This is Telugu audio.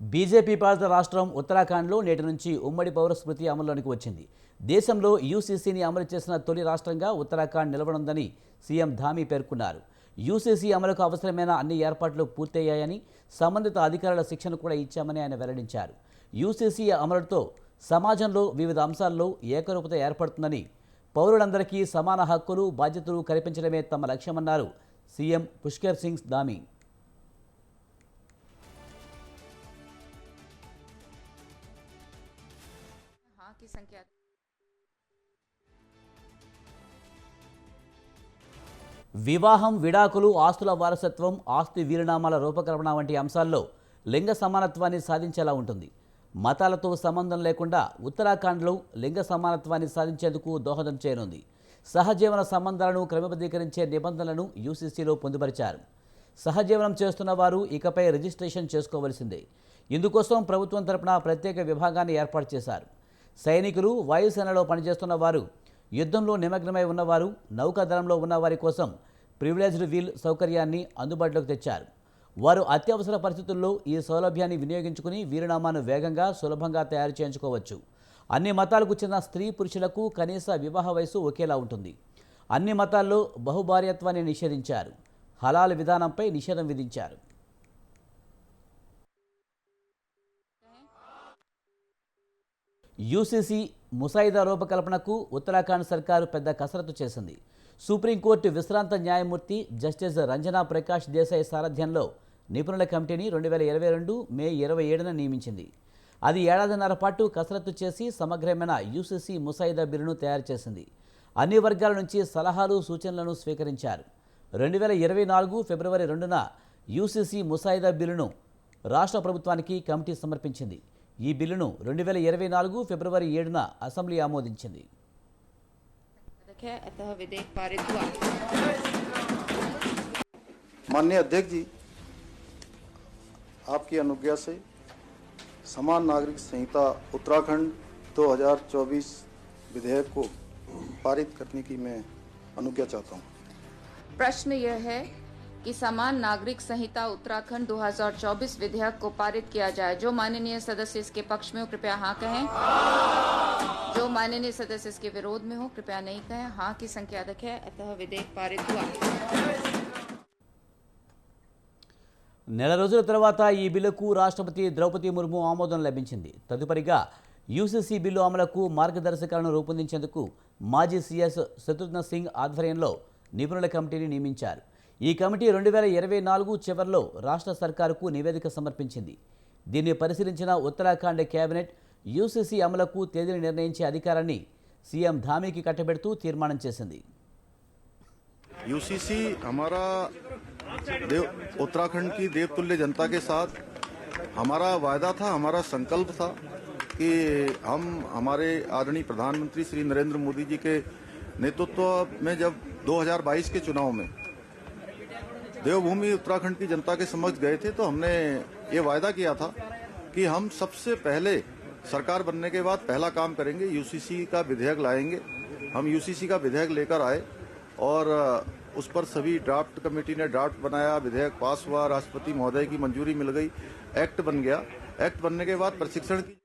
బీజేపీ పాలిత రాష్ట్రం ఉత్తరాఖండ్లో నేటి నుంచి ఉమ్మడి పౌర స్మృతి అమల్లోనికి వచ్చింది. దేశంలో యూసీసీని అమలు చేసిన తొలి రాష్ట్రంగా ఉత్తరాఖండ్ నిలవనుందని సీఎం ధామీ పేర్కొన్నారు. యూసీసీ అమలుకు అవసరమైన అన్ని ఏర్పాట్లు పూర్తయ్యాయని సంబంధిత అధికారుల శిక్షణ కూడా ఇచ్చామని ఆయన వెల్లడించారు. యూసీసీ అమలుతో సమాజంలో వివిధ అంశాల్లో ఏకరూపత ఏర్పడుతుందని పౌరులందరికీ సమాన హక్కులు బాధ్యతలు కల్పించడమే తమ లక్ష్యమన్నారు సీఎం పుష్కర్ సింగ్ ధామి. की संख्या వివాహం విడాకులు ఆస్తుల వారసత్వం ఆస్తి వీరునామాల రూపకల్పన వంటి అంశాల్లో లింగ సమానత్వాన్ని సాధించేలా ఉంటుంది మతాలతో సంబంధం లేకుండా ఉత్తరాఖండ్లో లింగ సమానత్వాన్ని సాధించేందుకు దోహదం చేయనుంది సహజీవన సంబంధాలను క్రమబద్ధీకరించే నిబంధనలను యూసీసీలో పొందుపరిచారు సహజీవనం చేస్తున్న వారు ఇకపై రిజిస్ట్రేషన్ చేసుకోవలసిందే ఇందుకోసం ప్రభుత్వం తరపున ప్రత్యేక విభాగాన్ని ఏర్పాటు చేశారు సైనికులు వాయుసేనలో పనిచేస్తున్న వారు యుద్ధంలో నిమగ్నమై ఉన్నవారు నౌకాదళంలో ఉన్నవారి కోసం ప్రివిలేజ్డ్ వీల్ సౌకర్యాన్ని అందుబాటులోకి తెచ్చారు. వారు అత్యవసర పరిస్థితుల్లో ఈ సౌలభ్యాన్ని వినియోగించుకుని వీరునామాను వేగంగా సులభంగా తయారు చేయించుకోవచ్చు. అన్ని మతాలకు చెందిన స్త్రీ పురుషులకు కనీస వివాహ వయసు ఒకేలా ఉంటుంది. అన్ని మతాల్లో బహుభార్యత్వాన్ని నిషేధించారు. హలాల్ విధానంపై నిషేధం విధించారు. యూసీసీ ముసాయిదా రూపకల్పనకు ఉత్తరాఖండ్ సర్కారు పెద్ద కసరత్తు చేసింది. సుప్రీంకోర్టు విశ్రాంత న్యాయమూర్తి జస్టిస్ రంజనా ప్రకాష్ దేశాయ్ సారథ్యంలో నిపుణుల కమిటీని రెండు వేల ఇరవై రెండు మే ఇరవై ఏడున నియమించింది. అది ఏడాదిన్నర పాటు కసరత్తు చేసి సమగ్రమైన యూసీసీ ముసాయిదా బిల్లును తయారు చేసింది. అన్ని వర్గాల నుంచి సలహాలు సూచనలను స్వీకరించారు. రెండు వేల ఇరవై నాలుగు ఫిబ్రవరి రెండున యూసీసీ ముసాయిదా బిల్లును రాష్ట్ర ప్రభుత్వానికి కమిటీ సమర్పించింది. ఈ బిల్లును రెండు వేల ఇరవై నాలుగు ఫిబ్రవరి ఏడున అసెంబ్లీ ఆమోదించింది है अतः विधेयक पारित हुआ माननीय अध्यक्ष जी आपकी अनुज्ञा से समान नागरिक संहिता उत्तराखंड 2024 विधेयक को पारित करने की मैं अनुज्ञा चाहता हूँ प्रश्न यह है कि समान नागरिक संहिता उत्तराखंड 2024 विधेयक को पारित किया जाए जो माननीय सदस्य इसके पक्ष में हो कृपया हाँ कहें जो माननीय सदस्य इसके विरोध में हो कृपया नहीं कहें हाँ की संख्या अधिक है अतः विधेयक पारित हुआ నెల రోజుల తర్వాత ఈ బిల్లుకు రాష్ట్రపతి ద్రౌపది ముర్ము ఆమోదం లభించింది తదుపరిగా యూసీసీ బిల్లు అమలుకు మార్గదర్శకాలను రూపొందించేందుకు మాజీ సీఎస్ శత్రుఘ్న సింగ్ ఆధ్వర్యంలో నిపుణుల కమిటీని నియమించారు ఈ కమిటీ రెండు వేల ఇరవై నాలుగు చివరిలో రాష్ట్ర సర్కారుకు నివేదిక సమర్పించింది దీన్ని పరిశీలించిన ఉత్తరాఖండ్ కేబినెట్ యూసీసీ అమలుకు తేదీని నిర్ణయించే అధికారాన్ని సీఎం ధామీకి కట్టబెడుతూ తీర్మానం చేసింది यूसीसी हमारा देव उत्तराखंड की देवतुल्य जनता के साथ हमारा वायदा था हमारा संकल्प था कि हम हमारे आदरणीय प्रधानमंत्री श्री नरेंद्र मोदी जी के नेतृत्व में जब 2022 के चुनाव में देवभूमि उत्तराखंड की जनता के समक्ष गए थे तो हमने ये वायदा किया था कि हम सबसे पहले सरकार बनने के बाद पहला काम करेंगे यूसीसी का विधेयक लाएँगे। हम यूसीसी का विधेयक लेकर आए और उस पर सभी ड्राफ्ट कमेटी ने ड्राफ्ट बनाया, विधेयक पास हुआ, राष्ट्रपति महोदय की मंजूरी मिल गई, एक्ट बन गया। एक्ट बनने के बाद प्रशिक्षण की